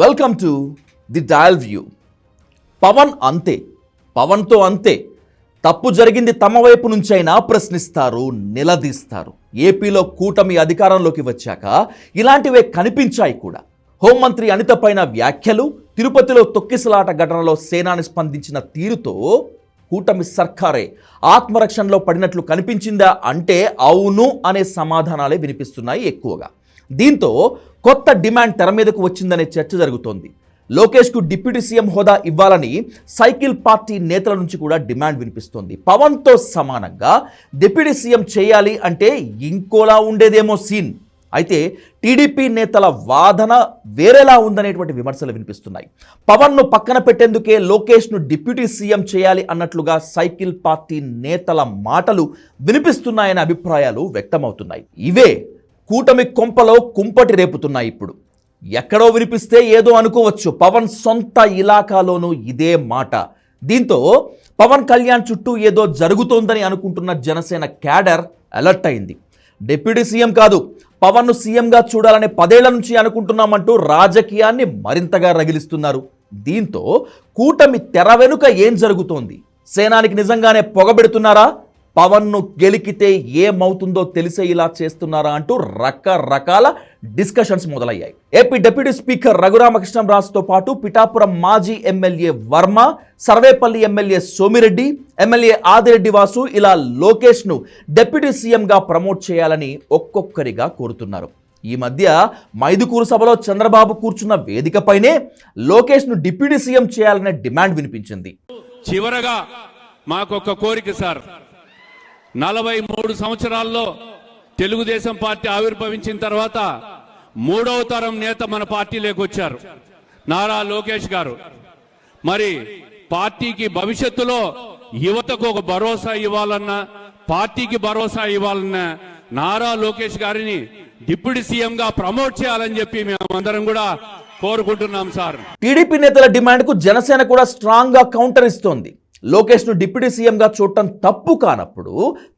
Welcome to the dial view Pavan అంతే పవన్తో అంతే. తప్పు జరిగింది తమ వైపు నుంచైనా ప్రశ్నిస్తారు నిలదీస్తారు. ఏపీలో కూటమి అధికారంలోకి వచ్చాక ఇలాంటివే కనిపించాయి కూడా. హోంమంత్రి అనిత పైన వ్యాఖ్యలు తిరుపతిలో తొక్కిసలాట ఘటనలో సేనాని స్పందించిన తీరుతో కూటమి సర్కారే ఆత్మరక్షణలో పడినట్లు కనిపించిందా అంటే అవును అనే సమాధానాలే వినిపిస్తున్నాయి ఎక్కువగా. దీంతో కొత్త డిమాండ్ తెర మీదకు వచ్చిందనే చర్చ జరుగుతోంది. లోకేష్కు డిప్యూటీ సీఎం హోదా ఇవ్వాలని సైకిల్ పార్టీ నేతల నుంచి కూడా డిమాండ్ వినిపిస్తోంది. పవన్తో సమానంగా డిప్యూటీ సీఎం చేయాలి అంటే ఇంకోలా ఉండేదేమో సీన్. అయితే టీడీపీ నేతల వాదన వేరేలా ఉందనేటువంటి విమర్శలు వినిపిస్తున్నాయి. పవన్ను పక్కన పెట్టేందుకే లోకేష్ను డిప్యూటీ సీఎం చేయాలి అన్నట్లుగా సైకిల్ పార్టీ నేతల మాటలు వినిపిస్తున్నాయనే అభిప్రాయాలు వ్యక్తమవుతున్నాయి. ఇవే కూటమి కొంపలో కుంపటి రేపుతున్నాయి ఇప్పుడు. ఎక్కడో వినిపిస్తే ఏదో అనుకోవచ్చు. పవన్ సొంత ఇలాకాలోనూ ఇదే మాట. దీంతో పవన్ కళ్యాణ్ చుట్టూ ఏదో జరుగుతోందని అనుకుంటున్న జనసేన క్యాడర్ అలర్ట్ అయింది. డిప్యూటీ సీఎం కాదు పవన్ను సీఎంగా చూడాలని పదేళ్ళ నుంచి అనుకుంటున్నామంటూ రాజకీయాన్ని మరింతగా రగిలిస్తున్నారు. దీంతో కూటమి తెర వెనుక ఏం జరుగుతోంది? సేనానికి నిజంగానే పొగబెడుతున్నారా పవన్ను గెలికితే ఏమవుతుందో తెలిసే ఇలా చేస్తున్నారా అంటూ రకరకాల డిస్కషన్స్ మొదలయ్యాయి. ఏపీ డిప్యూటీ స్పీకర్ రఘురామకృష్ణంరాజుతో పాటు పిఠాపురం మాజీ MLA Varma Sarvepalli MLA Somireddy MLA Adireddy Vasu ఇలా లోకేష్ను డిప్యూటీ సీఎంగా ప్రమోట్ చేయాలని ఒక్కొక్కరిగా కోరుతున్నారు. ఈ మధ్య మైదుకూరు సభలో చంద్రబాబు కూర్చున్న వేదికపైనే లోకేష్ను డిప్యూటీ సీఎం చేయాలనే డిమాండ్ వినిపించింది. చివరగా మాకొక కోరిక సార్. నలభై మూడు సంవత్సరాల్లో తెలుగుదేశం పార్టీ ఆవిర్భవించిన తర్వాత మూడవ తరం నేత మన పార్టీలోకి వచ్చారు. నారా లోకేష్ గారు. మరి పార్టీకి భవిష్యత్తులో యువతకు ఒక భరోసా ఇవ్వాలన్నా పార్టీకి భరోసా ఇవ్వాలన్నా నారా లోకేష్ గారిని డిప్యూటీ సీఎం గా ప్రమోట్ చేయాలని చెప్పి మేమందరం కూడా కోరుకుంటున్నాం సార్. టీడీపీ నేతల డిమాండ్కు జనసేన కూడా స్ట్రాంగ్గా కౌంటర్ ఇస్తోంది. లోకేష్ను డిప్యూటీ సీఎంగా చూడటం తప్పు కానప్పుడు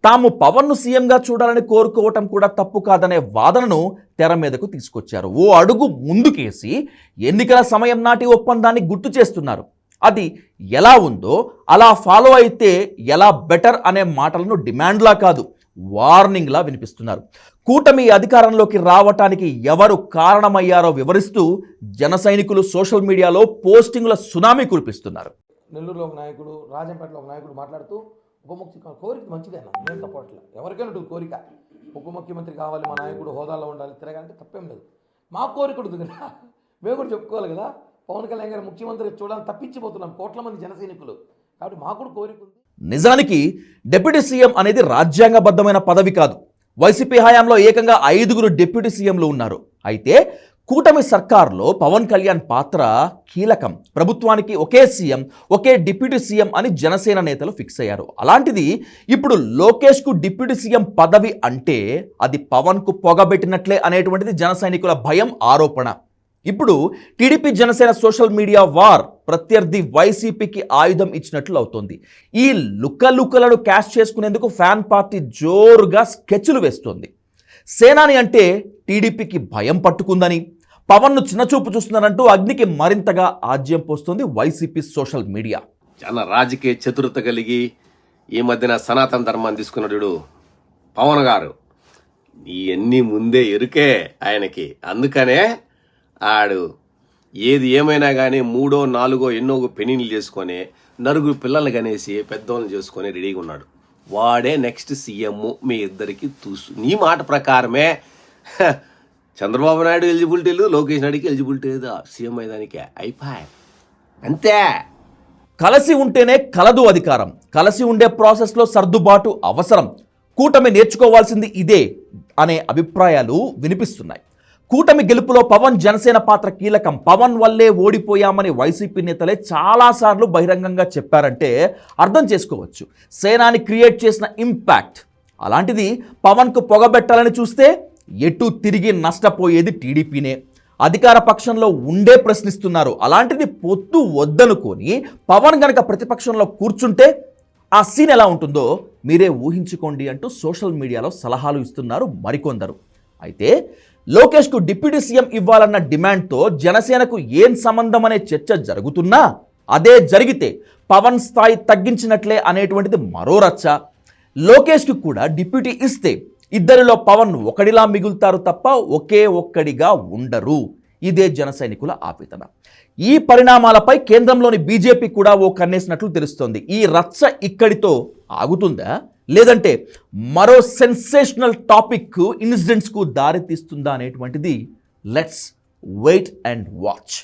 తాము పవన్ను సీఎంగా చూడాలని కోరుకోవటం కూడా తప్పు కాదనే వాదనను తెర మీదకు తీసుకొచ్చారు. ఓ అడుగు ముందుకేసి ఎన్నికల సమయం నాటి ఒప్పందాన్ని గుర్తు చేస్తున్నారు. అది ఎలా ఉందో అలా ఫాలో అయితే ఎలా బెటర్ అనే మాటలను డిమాండ్లా కాదు వార్నింగ్లా వినిపిస్తున్నారు. కూటమి అధికారంలోకి రావటానికి ఎవరు కారణమయ్యారో వివరిస్తూ జన సైనికులు సోషల్ మీడియాలో పోస్టింగ్ల సునామీ కురిపిస్తున్నారు. నెల్లూరులో ఒక నాయకుడు రాజంపేటలో ఒక నాయకుడు మాట్లాడుతూ ఉప ముఖ్య కోరిక మంచిదేనా? నేను తప్పట్ల. ఎవరికైనా ఉంటుంది కోరిక. ఉప ముఖ్యమంత్రి కావాలి మా నాయకుడు హోదాలో ఉండాలి తిరగాలంటే తప్పేం లేదు. మా కోరిక ఉంటుంది కదా. మేము కూడా చెప్పుకోవాలి కదా. పవన్ కళ్యాణ్ గారు ముఖ్యమంత్రి చూడాలని తప్పించిపోతున్నాం కోట్ల మంది జన సైనికులు. కాబట్టి మాకు కూడా కోరిక ఉంది. నిజానికి డిప్యూటీ సీఎం అనేది రాజ్యాంగబద్ధమైన పదవి కాదు. వైసీపీ హయాంలో ఏకంగా ఐదుగురు డిప్యూటీ సీఎంలు ఉన్నారు. అయితే కూటమి సర్కార్లో పవన్ కళ్యాణ్ పాత్ర కీలకం. ప్రభుత్వానికి ఒకే సీఎం ఒకే డిప్యూటీ సీఎం అని జనసేన నేతలు ఫిక్స్ అయ్యారు. అలాంటిది ఇప్పుడు లోకేష్కు డిప్యూటీ సీఎం పదవి అంటే అది పవన్కు పొగబెట్టినట్లే అనేటువంటిది జన సైనికుల భయం ఆరోపణ. ఇప్పుడు TDP Janasena social media war ప్రత్యర్థి వైసీపీకి ఆయుధం ఇచ్చినట్లు అవుతోంది. ఈ లుక్కలుక్కలను క్యాష్ చేసుకునేందుకు ఫ్యాన్ పార్టీ జోరుగా స్కెచ్లు వేస్తోంది. సేనాని అంటే టీడీపీకి భయం పట్టుకుందని పవన్ను చిన్నచూపు చూస్తున్నారంటూ అగ్నికి మరింతగా ఆజ్యం పోస్తుంది వైసీపీ సోషల్ మీడియా. చాలా రాజకీయ చతురత కలిగి ఈ మధ్యన సనాతన ధర్మాన్ని తీసుకున్నాడు పవన్ గారు. ఇవన్నీ ముందే ఎరుకే ఆయనకి. అందుకనే ఆడు ఏది ఏమైనా కానీ మూడో నాలుగో ఎన్నో పెనీలు చేసుకొని నలుగురు పిల్లల్ని కనేసి పెద్దోళ్ళని చేసుకొని రెడీగా ఉన్నాడు. వాడే నెక్స్ట్ సీఎం మీ ఇద్దరికి తూసు. నీ మాట ప్రకారమే చంద్రబాబు నాయుడు ఎలిజిబిలిటీ లేదు లోకేష్ నాయుడుకి ఎలిజిబిలిటీ లేదు? సీఎం అయ్యేదానికి. అయిపోయి. అంతే. కలిసి ఉంటేనే కలదు అధికారం. కలిసి ఉండే ప్రాసెస్లో సర్దుబాటు అవసరం. కూటమి నేర్చుకోవాల్సింది ఇదే అనే అభిప్రాయాలు వినిపిస్తున్నాయి. కూటమి గెలుపులో పవన్ జనసేన పాత్ర కీలకం. పవన్ వల్లే ఓడిపోయామని వైసీపీ నేతలే చాలాసార్లు బహిరంగంగా చెప్పారంటే అర్థం చేసుకోవచ్చు. సేనాని క్రియేట్ చేసిన ఇంపాక్ట్. అలాంటిది పవన్కు పొగబెట్టాలని చూస్తే ఎటు తిరిగి నష్టపోయేది టీడీపీనే. అధికార పక్షంలో ఉండే ప్రశ్నిస్తున్నారు. అలాంటిది పొత్తు వద్దనుకొని పవన్ గనక ప్రతిపక్షంలో కూర్చుంటే ఆ సీన్ ఎలా ఉంటుందో మీరే ఊహించుకోండి అంటూ సోషల్ మీడియాలో సలహాలు ఇస్తున్నారు మరికొందరు. అయితే లోకేష్కు డిప్యూటీ సీఎం ఇవ్వాలన్న డిమాండ్తో జనసేనకు ఏం సంబంధం అనే చర్చ జరుగుతున్నా అదే జరిగితే పవన్ స్థాయి తగ్గించినట్లే అనేటువంటిది మరో రచ్చ. లోకేష్కి కూడా డిప్యూటీ ఇస్తే ఇద్దరిలో పవన్ ఒకడిలా మిగులుతారు తప్ప ఒకే ఒక్కడిగా ఉండరు. ఇదే జన సైనికుల ఆవేదన ఈ పరిణామాలపై కేంద్రంలోని బీజేపీ కూడా ఓ కన్నేసినట్లు తెలుస్తోంది. ఈ రచ్చ ఇక్కడితో ఆగుతుందా? లేదంటే మరో సెన్సేషనల్ టాపిక్ ఇన్సిడెంట్స్కు దారితీస్తుందా అనేటువంటిది లెట్స్ వెయిట్ అండ్ వాచ్.